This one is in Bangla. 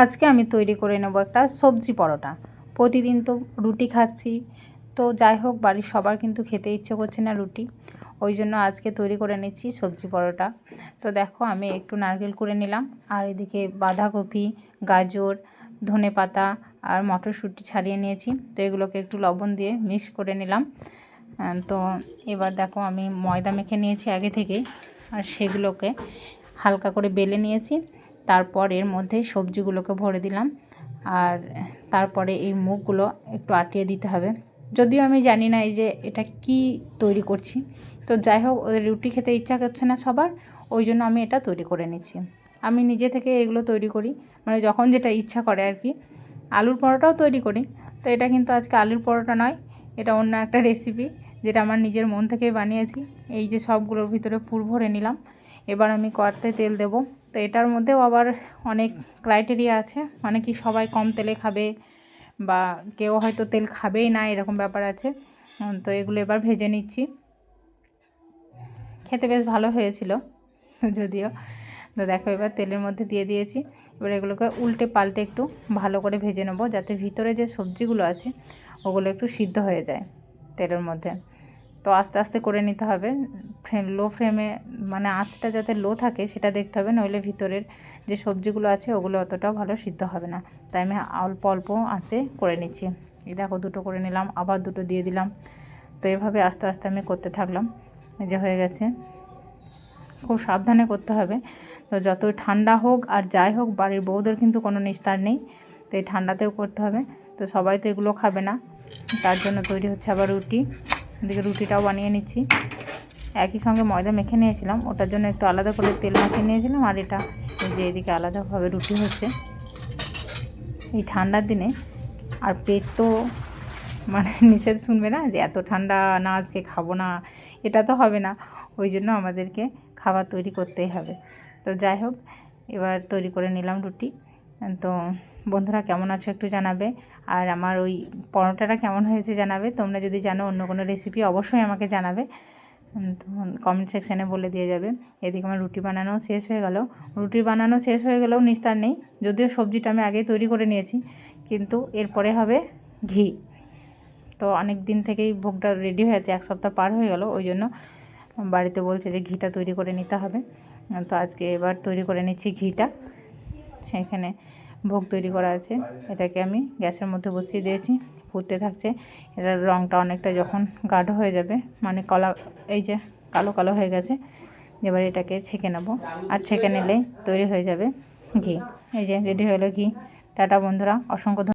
আজকে আমি তৈরি করে নেব একটা সবজি পরোটা। প্রতিদিন তো রুটি খাচ্ছি। তো যাই হোক, বাড়ির সবার কিন্তু খেতে ইচ্ছে করছে না রুটি। ওই জন্য আজকে তৈরি করে নিচ্ছি সবজি পরোটা। তো দেখো, আমি একটু নারকেল করে নিলাম। আর এদিকে বাঁধাকপি, গাজর, ধনে পাতা আর মটরশুঁটি ছাড়িয়ে নিয়েছি। তো এগুলোকে একটু লবণ দিয়ে মিক্স করে নিলাম। তো এবার দেখো, আমি ময়দা মেখে নিয়েছি আগে থেকেই। আর সেগুলোকে হালকা করে বেলে নিয়েছি। তারপর এর মধ্যে সবজিগুলোকে ভরে দিলাম। আর তারপরে এই মুখগুলো একটু আটিয়ে দিতে হবে। যদিও আমি জানি না এই যে এটা কি তৈরি করছি। তো যাই হোক, ওদের রুটি খেতে ইচ্ছা করছে না সবার, ওই জন্য আমি এটা তৈরি করে নিচ্ছি। আমি নিজে থেকে এগুলো তৈরি করি মানে যখন যেটা ইচ্ছা করে আর কি। আলুর পরোটাও তৈরি করি। তো এটা কিন্তু আজকে আলুর পরোটা নয়, এটা অন্য একটা রেসিপি যেটা আমার নিজের মন থেকে বানিয়েছি। এই যে সবগুলোর ভিতরে ফুল ভরে নিলাম। এবার আমি কড়াতে তেল দেব। তো এটার মধ্যেও আবার অনেক ক্রাইটেরিয়া আছে। মানে কি সবাই কম তেলে খাবে বা কেউ হয়তো তেল খাবেই না, এরকম ব্যাপার আছে। তো এগুলো এবার ভেজে নিচ্ছি। খেতে বেশ ভালো হয়েছিল যদিও। তো দেখো এবার তেলের মধ্যে দিয়ে দিয়েছি। এবার এগুলোকে উল্টে পাল্টে একটু ভালো করে ভেজে নেব, যাতে ভিতরে যে সবজিগুলো আছে, ওগুলো একটু সিদ্ধ হয়ে যায় তেলের মধ্যে। তো আস্তে আস্তে করে নিতে হবে। ফ্রেম লো ফ্লেমে মানে আঁচটা যাতে লো থাকে সেটা দেখতে হবে, নইলে ভিতরের যে সবজিগুলো আছে ওগুলো অতটাও ভালো সিদ্ধ হবে না। তাই আমি অল্প অল্প আঁচে করে নিচ্ছি। এই দেখো দুটো করে নিলাম, আবার দুটো দিয়ে দিলাম। তো এভাবে আস্তে আস্তে আমি করতে থাকলাম। এই যে হয়ে গেছে। খুব সাবধানে করতে হবে। তো যতই ঠান্ডা হোক আর যাই হোক, বাড়ির বউদের কিন্তু কোনো নিস্তার নেই। তো এই ঠান্ডাতেও করতে হবে। তো সবাই তো এগুলো খাবে না। তার জন্য তৈরি হচ্ছে আবার রুটি। এদিকে রুটিটাও বানিয়ে নিচ্ছি। একই সঙ্গে ময়দা মেখে নিয়েছিলাম। ওটার জন্য একটু আলাদা করে তেল মাখিয়ে নিয়েছিলাম আর এটা যে এদিকে আলাদাভাবে রুটি হচ্ছে। এই ঠান্ডার দিনে আর পেট তো মানে নিষেধ শুনবে না যে এত ঠান্ডা না আজকে খাব না, এটা তো হবে না। ওই জন্য আমাদেরকে খাবার তৈরি করতেই হবে। তো যাই হোক, এবার তৈরি করে নিলাম রুটি। তো বন্ধুরা কেমন আছো একটু জানাবে। আর আমার ওই পরোটাটা কেমন হয়েছে জানাবে। তোমরা যদি জানো অন্য কোনো রেসিপি অবশ্যই আমাকে জানাবে। কমেন্ট সেকশানে বলে দিয়ে যাবে। এদিকে আমার রুটি বানানো শেষ হয়ে গেল। রুটি বানানো শেষ হয়ে গেলেও নিস্তার নেই। যদিও সবজিটা আমি আগেই তৈরি করে নিয়েছি, কিন্তু এরপরে হবে ঘি। তো অনেক দিন থেকেই ভোগটা রেডি হয়ে আছে, এক সপ্তাহ পার হয়ে গেল, ওই জন্য বাড়িতে বলছে যে ঘিটা তৈরি করে নিতে হবে। তো আজকে এবার তৈরি করে নিচ্ছি ঘিটা। এখানে ভোগ তৈরি করা আছে। এটাকে আমি গ্যাসের মধ্যে বসিয়ে দিয়েছি। ফুটতে থাকছে। এটার রঙটা অনেকটা যখন গাঢ় হয়ে যাবে মানে কলা, এই যে কালো কালো হয়ে গেছে, এবার এটাকে ছেঁকে নেব। আর ছেঁকে নিলেই তৈরি হয়ে যাবে ঘি। এই যে রেডি হলো ঘি। টাটা বন্ধুরা, অসংখ্য